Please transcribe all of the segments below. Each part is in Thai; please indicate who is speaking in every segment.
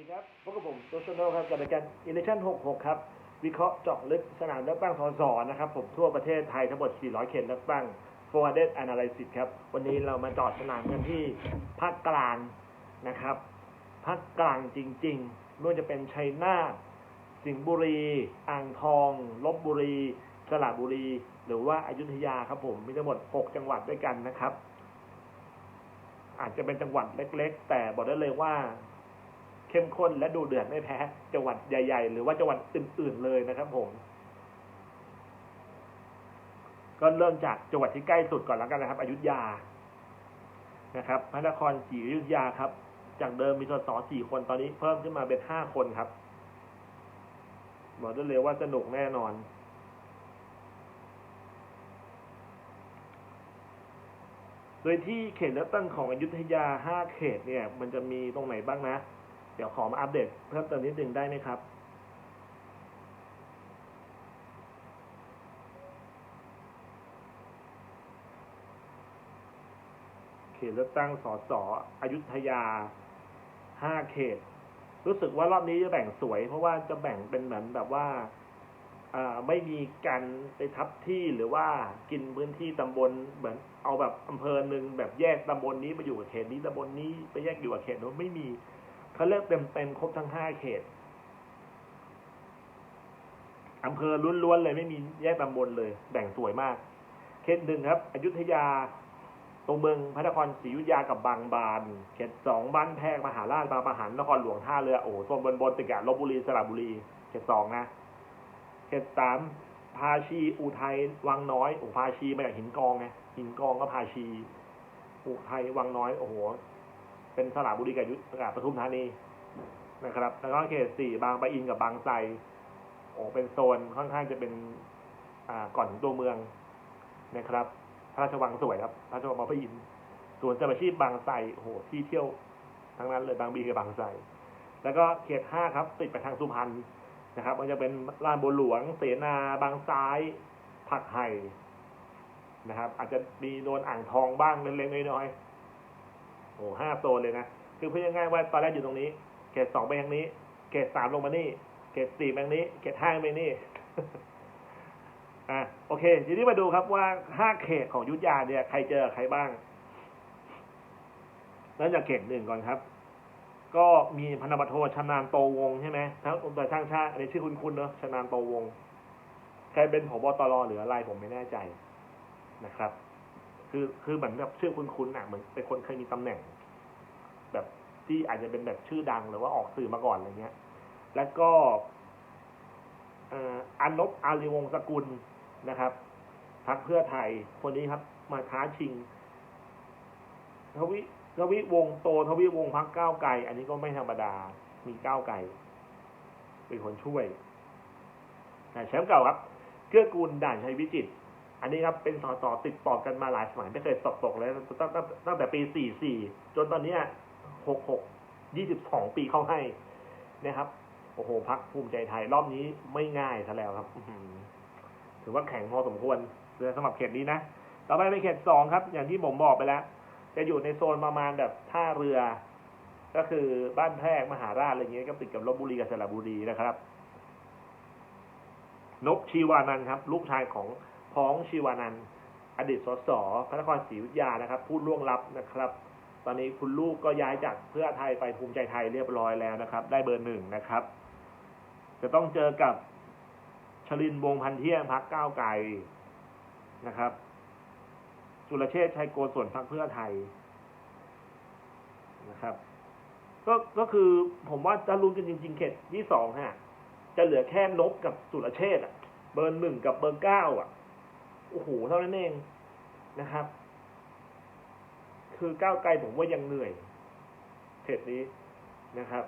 Speaker 1: ดีครับพบกับผมโตชโนครับกับรายการ Election 66 ครับ วิเคราะห์เจาะลึกสนามเลือกตั้งสสนะครับผมทั่วประเทศไทยทั้งหมด 400 เขตเลือกตั้ง400 Analysis ครับ วันนี้เรามาจอดสนามกันที่ภาคกลางนะครับ ภาคกลางจริงๆ ไม่ว่าจะเป็นชัยนาท สิงห์บุรี อ่างทอง ลบบุรี สระบุรี หรือว่าอายุทยาครับผม มีทั้งหมด 6 จังหวัดด้วยกันนะครับอาจจะเป็นจังหวัดเล็ก ๆ แต่บอกได้เลยว่า เข้มข้นและดูเดือดไม่แพ้จังหวัดใหญ่ ๆ หรือว่าจังหวัดอื่น ๆ เลยนะครับผม ก็เริ่มจากจังหวัดที่ใกล้สุดก่อนแล้วกันนะครับ อยุธยานะครับพระนครศรีอยุธยาครับ จากเดิมมีสสสี่คนตอนนี้เพิ่มขึ้นมาเป็นห้าคนครับบอกได้เลยว่าสนุกแน่นอน โดยที่เขตเลือกตั้งของอยุธยาห้าเขตเนี่ย มันจะมีตรงไหนบ้างนะ เดี๋ยวขอมาอัปเดตเพิ่มเติมนิดนึงได้ไหมครับ เขตเลือกตั้งสสอยุธยาห้าเขต รู้สึกว่ารอบนี้จะแบ่งสวย เพราะว่าจะแบ่งเป็นเหมือนแบบว่าไม่มีการไปทับที่หรือว่ากินพื้นที่ตำบลเหมือนเอาแบบอำเภอหนึ่งแบบแยกตำบลนี้มาอยู่กับเขตนี้ตำบลนี้ไปแยกอยู่กับเขตโน้นไม่มี เขาเลือกเต็มเต็มๆครบทั้งห้าเขตอำเภอล้วนๆเลยไม่มีแยกตำบลเลย แบ่งสวยมาก เขตหนึ่งครับ อยุธยา ตรงเมืองพระนครศรีอยุธยากับบางบาน เขตสองบ้านแพรกมหาราชบางประหันนครหลวงท่าเรือโอ้โหโซนบนบนติดกับลบบุรีสระบุรี เขตสองนะ เขตสามพาชีอุทัยวังน้อยโอ้พาชีมาจากหินกองไงหินกองก็พาชีอุทัยวังน้อยโอ้โห เป็นสระบุรีกับยุทธกับปทุมธานีนะครับ แล้วก็เขตสี่บางปะอินกับบางไทรโอ้เป็นโซนค่อนข้างจะเป็นอ่าก่อนถึงตัวเมืองนะครับ พระราชวังสวยครับ พระราชวังบางปะอินสวนสมาชีพบางไทรโอ้โหที่เที่ยวทั้งนั้นเลยบางบีกับบางไทรแล้วก็เขตห้าครับ ติดไปทางสุพรรณนะครับมันจะเป็นลานบัวหลวง เสนาบางซ้าย ผักไห่นะครับ อาจจะมีโดนอ่างทองบ้างเล็กๆน้อยๆ โอ้ห้าโซนเลยนะ คือพูดง่ายๆว่าตอนแรกอยู่ตรงนี้เขตสองไปทางนี้เขตสามลงมานี่เขตสี่ไปทางนี้เขตห้าไปนี่ อะโอเค ทีนี้มาดูครับว่าห้าเขตของยุทธยาเนี่ย ใครเจอใครบ้างเริ่มจากเขตหนึ่งก่อนครับ ก็มีพันธบัตโทชำนาญโตวงใช่ไหมทั้งองค์การช่างชาติอันนี้ชื่อคุณคุณเนอะชำนาญโตวงใครเป็นผบตรหรืออะไรผมไม่แน่ใจนะครับ คือคือเหมือนแบบชื่อคุณคุณอะเหมือนเป็นคนเคยมีตำแหน่ง แบบที่อาจจะเป็นแบบชื่อดังหรือว่าออกสื่อมาก่อนอะไรเงี้ย แล้วก็เอ่ออันนบอาลีวงสกุลนะครับพักเพื่อไทยคนนี้ครับ มาท้าชิงทวิทวิวงโตทวิวงพักก้าวไกล อันนี้ก็ไม่ธรรมดา มีก้าวไกลเป็นคนช่วยอ่แชมป์เก่าครับ เกื้อกูลด่านชัยวิจิตร อันนี้ครับเป็นสสติดต่อกันมาหลายสมัยไม่เคยตกตกเลยตั้งตั้งตั้งแต่ปีสี่สี่จนตอนนี้หกหกยี่สิบสองปีเข้าให้นะครับโอ้โหพักภูมิใจไทยรอบนี้ไม่ง่ายซะแล้วครับถือว่าแข็งพอสมควรสำหรับเขตนี้นะต่อไปเป็นเขตสองครับ อย่างที่ผมบอกไปแล้ว จะอยู่ในโซนประมาณแบบท่าเรือ ก็คือบ้านแพรกมหาราชอะไรเงี้ยก็ติดกับลบบุรีกับสระบุรีนะครับนกชีวานันท์ครับ ลูกชายของ พ้องชีวานันท์อดีตสสพระนครศรีอยุธยานะครับ ผู้ล่วงลับนะครับ ตอนนี้คุณลูกก็ย้ายจากเพื่อไทยไปภูมิใจไทยเรียบร้อยแล้วนะครับ ได้เบอร์หนึ่งนะครับ จะต้องเจอกับชลินวงพันเที่ยงพักก้าวไกลนะครับสุรเชษชัยโกศลพักเพื่อไทยนะครับ ก็ก็คือผมว่าจะลุ้นกันจริง ๆ เขตที่สองฮะจะเหลือแค่นกกับสุรเชษฐ์อะเบอร์หนึ่งกับเบอร์เก้าอะ โอ้โหเท่านั้นเองนะครับ คือก้าวไกลผมว่ายังเหนื่อยเขตนี้นะครับ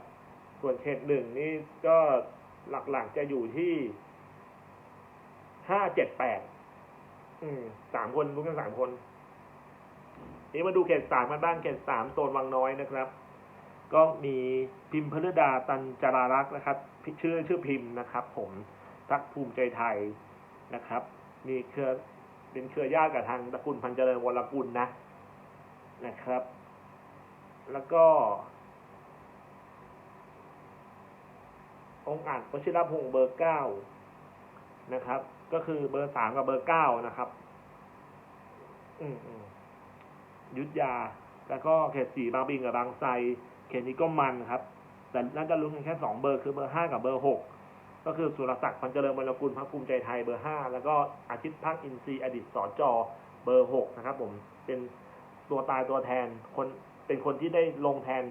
Speaker 1: ส่วนเขตหนึ่งนี่ก็หลักๆจะอยู่ที่ห้าเจ็ดแปดอืมสามคนรู้กันสามคน นี่มาดูเขตสามมาบ้างเขตสามโซนวังน้อยนะครับ ก็มีพิมพ์พฤดาตันจารารักษ์นะครับชื่อชื่อพิมพ์นะครับ ผมพักภูมิใจไทยนะครับ มีเครือเป็นเครือญาติกับทางตระกูลพันเจริญวรกุลนะนะครับ แล้วก็ องค์อาจวชิรพงศ์เบอร์เก้านะครับ ก็คือเบอร์สามกับเบอร์เก้านะครับ อืมยุทธยา แล้วก็เขตสี่บางปิงกับบางไทรเขตนี้ก็มันครับ แต่น่าจะลุ้นกันแค่สองเบอร์คือเบอร์ห้ากับเบอร์หก ก็คือสุรศักดิ์พันเจริญวรรณกุลพรรคภูมิใจไทยเบอร์ห้าแล้วก็อาทิตย์พักอินทรีย์อดีตสอจเบอร์หกนะครับ ผมเป็นตัวตายตัวแทนคนเป็นคนที่ได้ลงแทน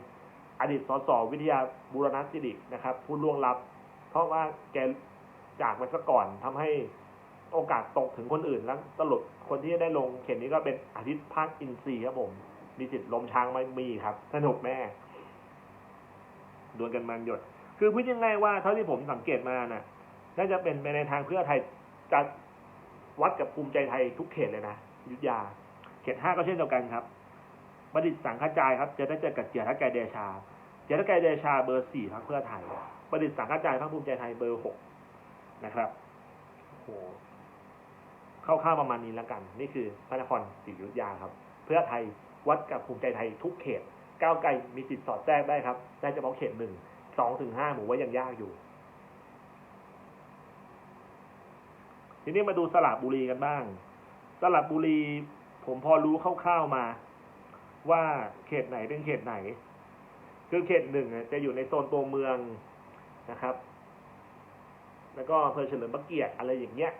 Speaker 1: อดีตสสวิทยาบูรณสิรินะครับ ผู้ล่วงลับ เพราะว่าแกจากไปซะก่อนทำให้โอกาสตกถึงคนอื่นแล้วสรุปคนที่ได้ลงเขตนี้ก็เป็นอาทิตย์ภาคอินทรีย์ครับผม มีสิทธิ์ลมช้างไม่มีครับ สนุกแน่ดวลกันมันหยด คือพูดยังไงว่าเท่าที่ผมสังเกตมาน่ะน่าจะเป็นไปในทางเพื่อไทยจะวัดกับภูมิใจไทยทุกเขตเลยนะยุทธยา เขตห้าก็เช่นเดียวกันครับบัณฑิตสังฆจายครับ จะได้เจอกับเจียรกายเดชา เจียรกายเดชาเบอร์สี่พรรคเพื่อไทยบัณฑิตสังฆจายพรรคภูมิใจไทยเบอร์หกนะครับโอ้โหเข้าๆประมาณนี้แล้วกัน นี่คือพระนครศรีอยุธยาครับ เพื่อไทยวัดกับภูมิใจไทยทุกเขต ก้าวไกลมีสิทธิ์สอดแทรกได้ครับ ได้เฉพาะเขตหนึ่ง สองถึงห้าหมูว่ายังยากอยู่ ทีนี้มาดูสระบุรีกันบ้าง สระบุรีผมพอรู้คร่าวๆมา ว่าเขตไหนเป็นเขตไหน คือเขตหนึ่งจะอยู่ในโซนตัวเมืองนะครับ แล้วก็อำเภอเฉลิมพระเกียรติอะไรอย่างเงี้ย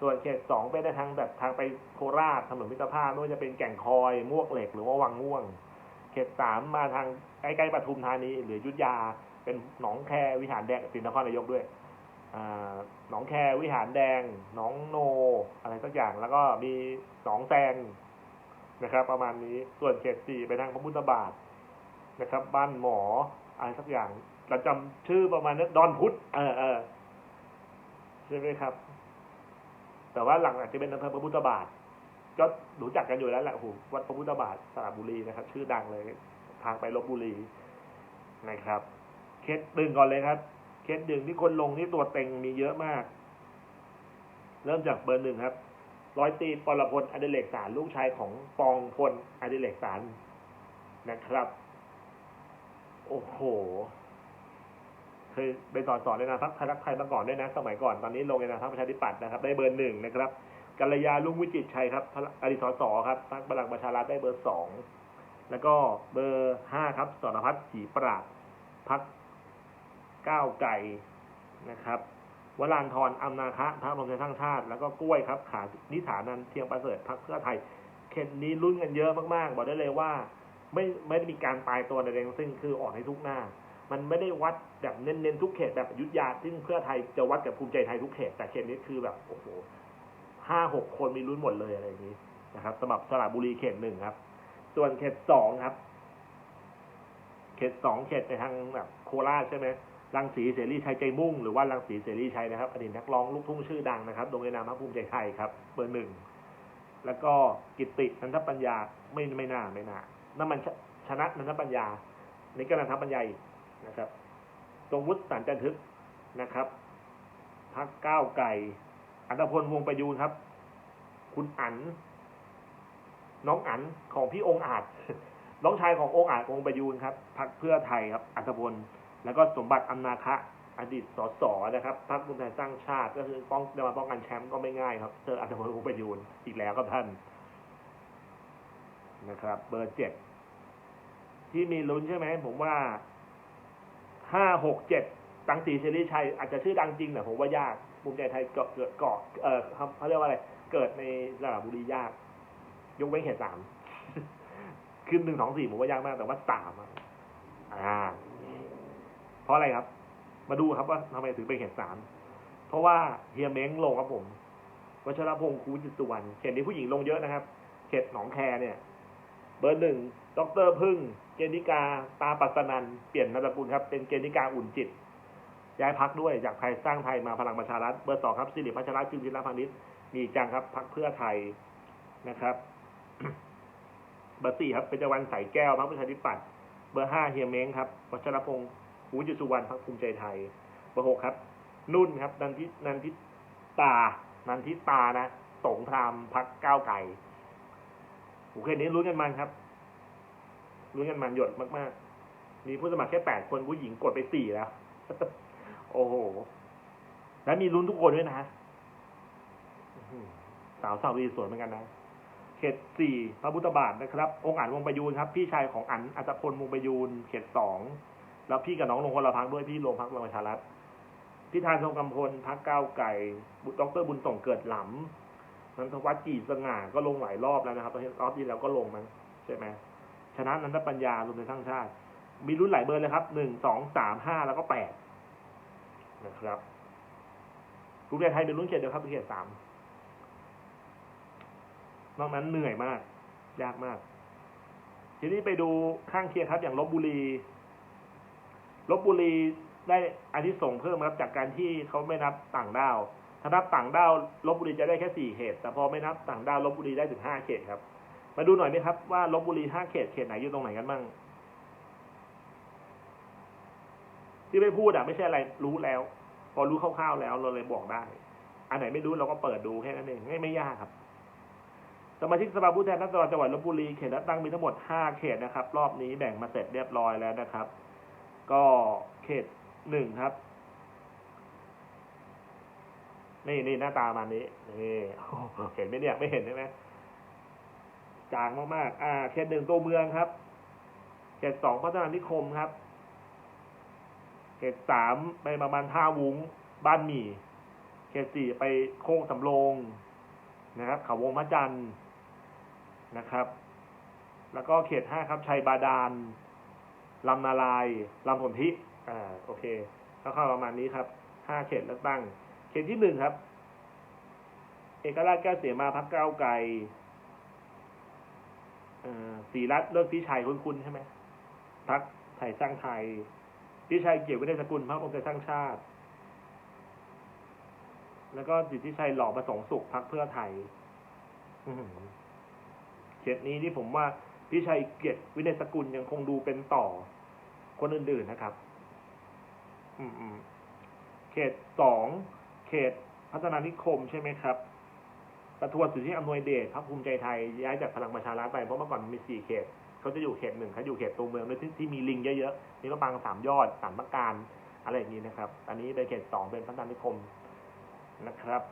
Speaker 1: ส่วนเขตสองไปในทางแบบทางไปโคราชถนนมิตรภาพไม่ว่าจะเป็นแก่งคอยมวกเหล็กหรือว่าวังม่วง เขตสามมาทางใกล้ๆปทุมธานีหรือยุทธยา เป็นหนองแควิหารแดงสินนครนายกด้วยหนองแควิหารแดง หนองโน อะไรสักอย่าง แล้วก็มีหนองแซงนะครับ ประมาณนี้ส่วนเขตสี่ไปทางพระพุทธบาทนะครับ บ้านหมออะไรสักอย่างเราจำชื่อประมาณนั้ดอนพุทธเออเออใช่ไหมครับ แต่ว่าหลังอาจจะเป็นอำเภอพระพุทธบาท ก็รู้จักกันอยู่แล้วแหละโอ้โหวัดพระพุทธบาทสระบุรีนะครับ ชื่อดังเลย ทางไปลบบุรีนะครับ เคสดึงก่อนเลยครับ เคสดึงที่คนลงนี่ตัวเต็งมีเยอะมาก เริ่มจากเบอร์หนึ่งครับร้อยตีปรพลอดิเรกสารลูกชายของปองพลอดิเรกสารนะครับ โอ้โหเคยเป็นสอนสอนในนามพรรคไทยรักไทยมาก่อนด้วยนะ สมัยก่อนตอนนี้ลงในนามพรรคประชาธิปัตย์นะครับ ได้เบอร์หนึ่งนะครับกัลยาลุงวิจิตชัยครับอดีตสสครับพรรคพลังประชารัฐได้เบอร์สองแล้วก็เบอร์ห้าครับสรพัฒน์ศรีปราดพัก ก้าวไก่นะครับวรานทรอำนาคะพรรครวมไทยสร้างชาติ แล้วก็กล้วยครับ ขานิฐานันเทียงประเสริฐพรรคเพื่อไทยเขตนี้ลุ้นกันเยอะมากๆ บอกได้เลยว่า ไม่ไม่ได้มีการตายตัวใดๆทั้งคือออกให้ทุกหน้า มันไม่ได้วัดแบบเน้นๆทุกเขตแบบยุทธยาซึ่งเพื่อไทยจะวัดกับภูมิใจไทยทุกเขต แต่เขตนี้คือแบบโอ้โหห้าหกคนมีลุ้นหมดเลยอะไรอย่างนี้นะครับสำหรับสระบุรีเขตหนึ่งครับ ส่วนเขตสองครับ เขตสองเขตในทางแบบโคราชใช่ไหม รังสีเสรีชัยใจมุ่งหรือว่ารังสีเสรีชัยนะครับอดีตนักร้องลูกทุ่งชื่อดังนะครับลงในนามพรรคภูมิใจไทยครับ เบอร์หนึ่งแล้วก็กิตตินันทปัญญาไม่ไม่น่าไม่น่านั่นมันชชนะนันทปัญญานี่ก็นันทปัญญาอีกนะครับ ตรงวุฒิสันจันทึกนะครับพักก้าวไก่ อัตพลวงประยูนครับ คุณอันน้องอันของพี่องค์อาจน้องชายขององค์อาจวงประยูนครับพักเพื่อไทยครับ อัตพล แล้วก็สมบัติอำนาคะอดีตสสนะครับพรรคภูมิใจสร้างชาติก็คือป้องจะมาป้องกันแชมป์ก็ไม่ง่ายครับเจออัตพลวงประยูนอีกแล้วครับท่านนะครับ เบอร์เจ็ดที่มีลุ้นใช่ไหมผมว่าห้าหกเจ็ดตังสีเชลีชัยอาจจะชื่อดังจริงแต่ผมว่ายากภูมิใจไทยเกิดเกิดเกาะเออเขาเรียกว่าอะไร เกิดในระดับบุรียาก ยกเว้นเขตสามขึ้นหนึ่งสองสี่ผมว่ายากมากแต่ว่าสามอ่า เพราะอะไรครับ มาดูครับว่าทำไมถึงเป็นเขตสามเพราะว่าเฮียเม้งลงครับผมวัชรพงศ์คูจิตสุวรรณเขตนี้ผู้หญิงลงเยอะนะครับ เขตหนองแคเนี่ย เบอร์หนึ่งดรพึ่ง เกณฑิกา ตาปัสนัน เปลี่ยนนามสกุลครับ เป็นเกณฑิกาอุ่นจิต ย้ายพักด้วย จากไทยสร้างไทยมาพลังประชารัฐ เบอร์สองครับสิริพัชรจุลจิรพานิชมีจังครับพักเพื่อไทยนะครับ เบอร์สี่ครับเป็นจวันใสแก้วพักประชาธิปัตย์ เบอร์ห้าเฮียเม้งครับ วัชรพงศ์ หูจิสุวรรณพักภูมิใจไทยเบอร์หกครับ นุ่นครับ นันทินันทิตา นันทิตานะสงครามพักก้าวไก่โอเคนี้รู้กันมันครับรู้กันมันหยดมากๆ มีผู้สมัครแค่แปดคนผู้หญิงกดไปสี่แล้ว โอ้โห และมีลุ้นทุกคนด้วยนะสาวสาวรีสวยเหมือนกันนะเขตสี่พระพุทธบาทนะครับ องค์อันวงประยูนครับ พี่ชายของอันอัตพลวงประยูนเขตสอง แล้วพี่กับน้องลงคนละพักด้วยพี่ลงพักพลังประชารัฐพี่ทานทรงกำพลพักก้าวไก่ดรบุญส่งเกิดหลำนันทวัฒน์จีสง่าก็ลงหลายรอบแล้วนะครับตอนที่รอบที่แล้วก็ลงมั้งใช่ไหมชนะนันทปัญญารวมในทั้งชาติ มีรุ่นหลายเบอร์เลยครับหนึ่งสองสามห้าแล้วก็แปดนะครับภูมิใจไทยเป็นรุ่นเขตเดียวครับเป็นเขตสามนอกนั้นเหนื่อยมาก ยากมาก ทีนี้ไปดูข้างเคียงครับ อย่างลบบุรี ลบบุรีได้อาทิตย์ส่งเพิ่มครับจากการที่เขาไม่นับต่างด้าว ถ้านับต่างด้าวลบบุรีจะได้แค่สี่เขต แต่พอไม่นับต่างด้าวลบบุรีได้ถึงห้าเขตครับ มาดูหน่อยไหมครับว่าลบบุรีห้าเขตเขตไหนอยู่ตรงไหนกันบ้าง ที่ไม่พูดอะไม่ใช่อะไรรู้แล้ว พอรู้คร่าวๆแล้วเราเลยบอกได้ อันไหนไม่รู้เราก็เปิดดูแค่นั้นเองไม่ไม่ยากครับสมาชิกสภาผู้แทนราษฎรจังหวัดลบบุรีเขตเลือกตั้งมีทั้งหมดห้าเขตนะครับ รอบนี้แบ่งมาเสร็จเรียบร้อยแล้วนะครับ ก็เขตหนึ่งครับ นี่นี่หน้าตามันนี้นี่เห็นไหมเนี่ยไม่เห็นใช่ไหมจางมากๆอ่า เขตหนึ่งตัวเมืองครับ เขตสองพัฒนานิคมครับ เขตสามไปประมาณท่าวุ้งบ้านหมี่ เขตสี่ไปโค้งสำโรงนะครับ เขาวงมะจันทร์นะครับ แล้วก็เขตห้าครับชัยบาดาล ลำนาลายลำผลทิอ่าโอเคคร่าๆประมาณนี้ครับห้าเขตเลือกตั้ง เขตที่หนึ่งครับ เอกราชแก้วเสียมาพักเก้าไกลเอ่อศรีรัตเลิศพิชัยคุ้นๆใช่ไหมพักไทยสร้างไทยพิชัยเกี่ยววิทยสกุลพรรคองค์การสร้างชาติ แล้วก็สิทธิชัยหล่อประสงค์สุขพรรคเพื่อไทยเขตนี้ที่ผมว่าพิชัยเกียรติวินัยสกุลยังคงดูเป็นต่อ คนอื่นๆนะครับอืมอืมเขตสองเขตพัฒนานิคมใช่ไหมครับ ประทวนสุทธิอำนวยเดชพรรคภูมิใจไทยย้ายจากพลังประชารัฐไปเพราะเมื่อก่อนมีสี่เขตเขาจะอยู่เขตหนึ่งเขาอยู่เขตตัวเมืองด้วยที่ที่มีลิงเยอะๆนี่ก็บางสามยอดสามประการอะไรอย่างนี้นะครับ อันนี้เป็นเขตสองเป็นพัฒนานิคมนะครับ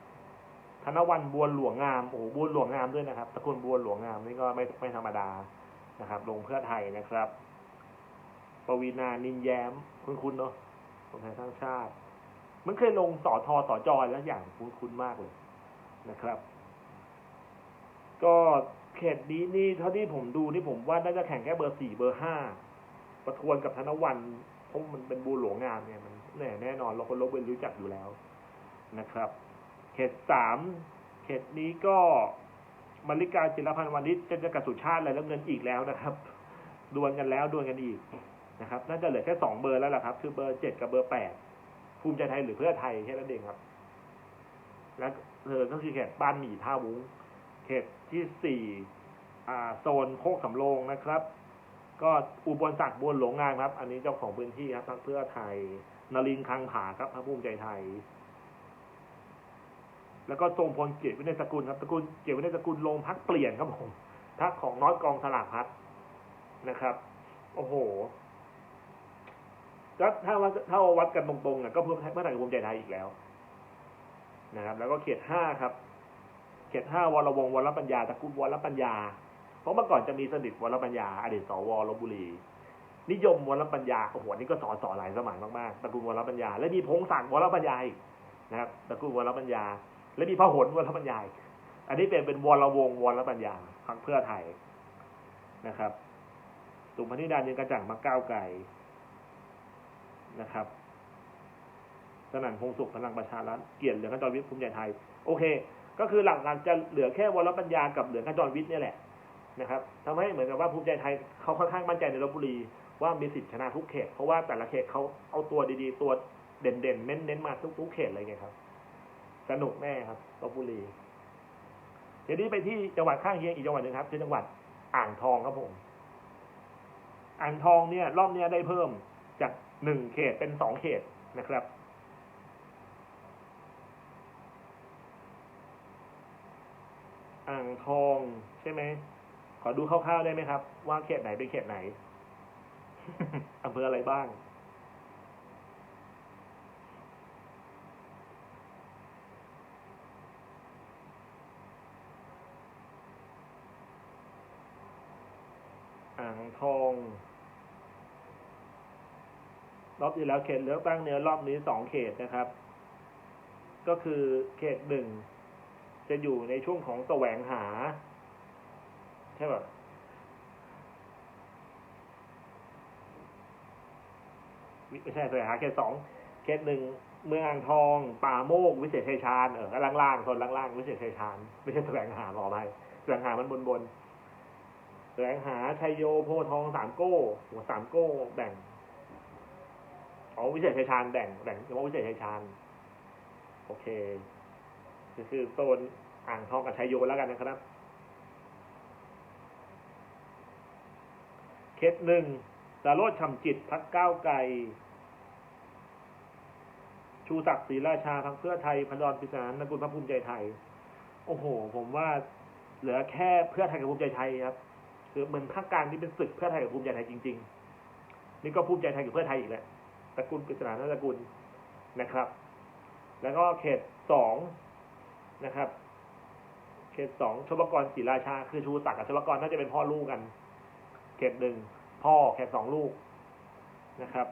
Speaker 1: ธนวันบัวหลวงงามโอ้โหบัวหลวงงามด้วยนะครับตระกูลบัวหลวงงามนี่ก็ไม่ไม่ธรรมดานะครับ ลงเพื่อไทยนะครับ ปวีนานินแย้ม คุณคุณเนาะคนไทยสร้างชาติ มันเคยลงสอทอสอจอยแล้วอย่างคุ้นคุ้นมากเลยนะครับ ก็เขตนี้นี่เท่าที่ผมดูนี่ผมว่าน่าจะแข่งแค่เบอร์สี่เบอร์ห้าประทวนกับธนวันเพราะมันเป็นบูหลวงงามเนี่ยมันแน่แน่นอนเราคนลบเวนรู้จักอยู่แล้วนะครับ เขตสามเขตนี้ก็มาริกาจิรพันธ์วานิชจะจะกับสุชาติอะไรแล้วเงินอีกแล้วนะครับ ดวลกันแล้วดวลกันอีก นะครับน่าจะเหลือแค่สองเบอร์แล้วล่ะครับ คือเบอร์เจ็ดกับเบอร์แปดภูมิใจไทยหรือเพื่อไทยแค่นั้นเองครับ แล้วเธอก็คือเขตบ้านหมี่ท่าวุ้งเขตที่สี่อ่าโซนโคกสำโรงนะครับ ก็อุบลศักดิ์บัวหลวงงานครับ อันนี้เจ้าของพื้นที่ครับพรรคเพื่อไทยนรินทร์คังผาครับพรรคภูมิใจไทย แล้วก็ทรงพลเกียรติวินัยสกุลครับสกุลเกียรติวินัยสกุลลงพักเปลี่ยนครับผมพักของน้อยกองสลากพัดนะครับ โอ้โห ก็ถ้าว่าถ้าวัดกันตรงๆอะก็เพื่อเพื่อไทยกับภูมิใจไทยอีกแล้ว นะครับ แล้วก็เขตห้าครับ เขตห้าวรวงวรปัญญาตะกูลวรปัญญา เพราะเมื่อก่อนจะมีสนิทวรปัญญาอดีตสวลบบุรี นิยมวรปัญญาโอ้โหนี่ก็สอนสอนหลายสมัยมากๆตะกูลวรปัญญา และมีพงศักดิ์วรปัญญาอีกนะครับตะกูลวรปัญญา และมีพระหลวรปัญญาอันนี้เป็นเป็นวรวงวรปัญญาพรรคเพื่อไทยนะครับสุพนิดานยังกระจ่างมาก้าวไกล นะครับสนั่นพงสุขพลังประชารัฐเกียรติเหลืองขจรวิทย์ภูมิใจไทย โอเค ก็คือหลักการจะเหลือแค่วรปัญญากับเหลืองขจรวิทย์เนี่ยแหละนะครับทำให้เหมือนกับว่าภูมิใจไทยเขาค่อนข้างมั่นใจในลบบุรีว่ามีสิทธิชนะทุกเขต เพราะว่าแต่ละเขตเขาเอาตัวดีๆ ตัวเด่นๆ เน้นๆ มาทุกๆเขตเลยไงครับ สนุกแน่ครับลบบุรีเดี๋ยวนี้ไปที่จังหวัดข้างเคียงอีกจังหวัดหนึ่งครับคือจังหวัดอ่างทองครับผม อ่างทองเนี่ย รอบเนี้ยได้เพิ่มจาก หนึ่งเขตเป็นสองเขตนะครับ อ่างทองใช่ไหม ขอดูคร่าวๆได้ไหมครับ ว่าเขตไหนเป็นเขตไหนอำเภออะไรบ้าง อ่างทอง รอบที่แล้วเขตเลือกตั้งเนี่ยรอบนี้สองเขตนะครับ ก็คือเขตหนึ่งจะอยู่ในช่วงของแสวงหา ใช่ป่ะไม่ใช่แสวงหาเขตสองเขตหนึ่งเมืองอ่างทอง ป่าโมก วิเศษชัยชาญเออล่างๆโซนล่างๆวิเศษชัยชาญไม่ใช่แสวงหาหรอไปแสวงหามันบนๆแสวงหาชัยโยโพทองสามโก้หัวสามโก้แบ่ง อ๋อวิเศษชัยชาญแบ่งแบ่งเฉพาะวิเศษชัยชาญโอเคก็คือโซนอ่างทองกับชัยโยแล้วกันนะครับ เคสหนึ่งดาโรดชำจิตพักก้าวไกลชูศักดิ์ศรีราชาพักเพื่อไทยพนรปิศานนกุลพระภูมิใจไทย โอ้โห ผมว่าเหลือแค่เพื่อไทยกับภูมิใจไทยครับ คือเหมือนภาคกลางที่เป็นศึกเพื่อไทยกับภูมิใจไทยจริง ๆ นี่ก็ภูมิใจไทยกับเพื่อไทยอีกแหละ ตระกูลปริศนานตระกูลนะครับ แล้วก็เขตสองนะครับ เขตสองชลกรศรีราชา คือชูศักดิ์กับชลกรน่าจะเป็นพ่อลูกกัน เขตหนึ่งพ่อเขตสองลูกนะครับ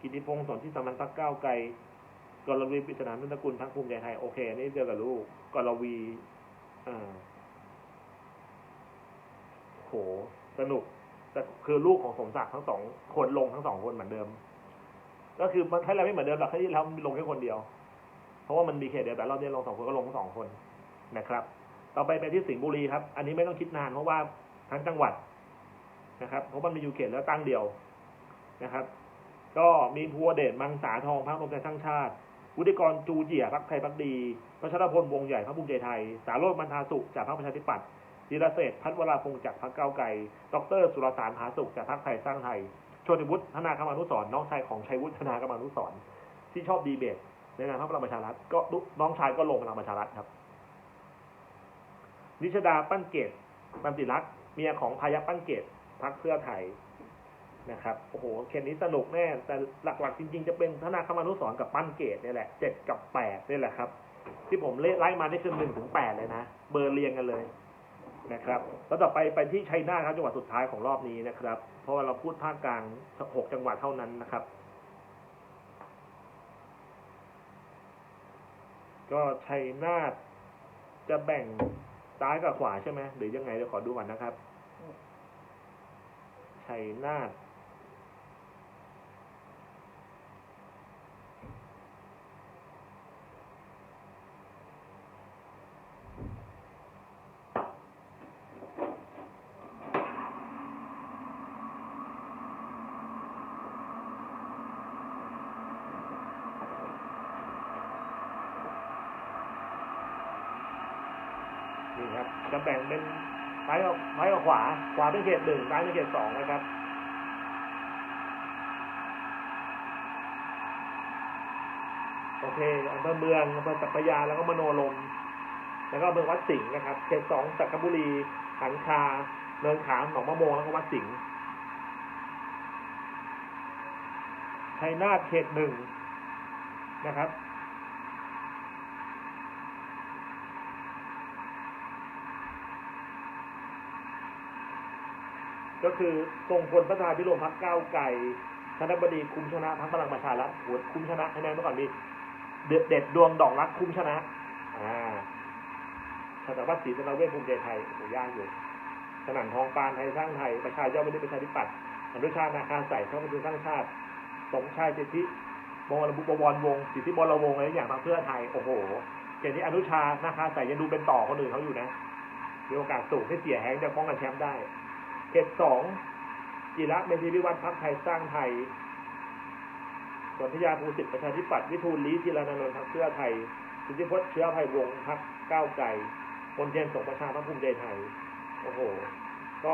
Speaker 1: กิติพงศ์สนที่สามัญพักก้าวไกลกรวีปริศนานันตกุลพักภูมิใจไทยโอเคอันนี่เดียวกับลูกกรวีอ่าโหสนุกแต่คือลูกของสมศักดิ์ทั้งสองคนลงทั้งสองคนเหมือนเดิม ก็คือมันให้เราไม่เหมือนเดิมหรอกแค่ที่เราลงแค่คนเดียว เพราะว่ามันมีเขตเดียวแต่เราเนี่ยลงสองคนก็ลงทั้งสองคนนะครับ ต่อไปไปที่สิงห์บุรีครับ อันนี้ไม่ต้องคิดนานเพราะว่าทั้งจังหวัดนะครับเพราะมันมีอยู่เขตแล้วตั้งเดียวนะครับ ก็มีพัวเดชมังสาทองพรรครวมไทยสร้างชาติ วุฒิกรจูเจียพรรคไทยพักดีพัชรพลวงใหญ่พรรคภูมิใจไทย สาโรจน์บรรทาสุจากพรรคประชาธิปัตย์ธีรเศษพัฒวราพงศ์จากพรรคก้าไกลดรสุรสารผาสุขจากพรรคไทยสร้างไทย โชติวุฒิธนากรรมานุสรน้องชายของชัยวุฒิธนากรรมานุสรที่ชอบดีเบตในนามพรรคพลังประชารัฐก็น้องชายก็ลงพลังประชารัฐครับ นิชดาปั้นเกตปันติรักษ์เมียของพายัพปั้นเกตพรรคเพื่อไทยนะครับโอ้โหเขตนี้สนุกแน่แต่หลักๆจริง ๆ จะเป็นธนาคมานุสรกับปั้นเกตนี่แหละเจ็ดกับแปดนี่แหละครับ ที่ผมไล่มานี่คือหนึ่งถึงแปดเลยนะเบอร์เรียงกันเลย นะครับแล้วต่อไปไปที่ชัยนาทครับจังหวัดสุดท้ายของรอบนี้นะครับ เพราะว่าเราพูดภาคกลางหกจังหวัดเท่านั้นนะครับ ก็ชัยนาทจะแบ่งซ้ายกับขวาใช่ไหมหรือยังไงเดี๋ยวขอดูก่อนนะครับชัยนาท จะแบ่งเป็นซ้ายกับซ้ายกับขวา ขวาเป็นเขตหนึ่งซ้ายเป็นเขตสองนะครับ โอเคอำเภอเมืองอำเภอสัพยาแล้วก็มโนลม แล้วก็อำเภอวัดสิงห์นะครับ เขตสองสักบุรีหันคาเนินขามหนองมะโมงแล้วก็วัดสิงห์ชัยนาทเขตหนึ่งนะครับ ก็คือทรงพลพัฒนาพิรมพักเก้าวไก่ธนบดีคุมชนะพักพลังประชารัฐหัวคุมชนะคะแนนเมื่อก่อนมีเด็ดเด็ดดวงดอกรักคุมชนะอ่าสถาบัตศรีสนาเวชภูมิใจไทยโอ้ย่างอยู่สนั่นทองปานไทยสร้างไทยประชาเจ้าไม่ได้ประชาธิปัตย์อนุชานาคาใส่เข้ามาดูสร้างชาติ สมชายสิทธิบวรบุบวรวงสิทธิบวรวงอะไรอย่างทาเพื่อไทยโอ้โหเกณฑ์นี้อนุชานาคาใส่ยังดูเป็นต่อคนอื่นเขาอยู่นะมีโอกาสสูงให้เสียแฮงจะป้องกันแชมป์ได้ เขตสองจิระเมธีวิวัฒน์พักไทยสร้างไทยสนธยาภูสิทธิประชาธิปัตย์วิทูลลีธีรนันท์พักเพื่อไทย สุทธิพจน์เชื้อไผ่วงศ์พักก้าวไก่บนเทียนสงประชาพักภูมิใจไทย โอ้โห ก็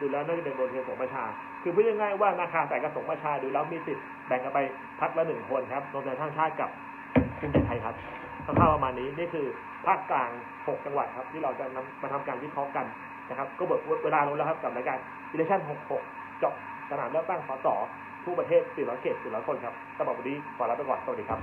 Speaker 1: ดูแล้วน่าจะเป็นบนเทียนสงประชา คือพูดง่ายๆว่านาคาแต่กับสงประชาดูแล้วมีสิทธิ์แบ่งกันไปพักละหนึ่งคนครับรวมไทยสร้างชาติกับภูมิใจไทยครับคร่าวๆประมาณนี้นี่คือภาคกลางหกจังหวัดครับ ที่เราจะนำมาทำการวิเคราะห์กัน นะครับ ก็หมดเวลาลงแล้วครับกับรายการอิเลชั่น66 เจาะสนามเลือกตั้งสสทั่วประเทศ400เขต400คนครับสำหรับวันนี้ขอลาไปก่อนสวัสดีครับ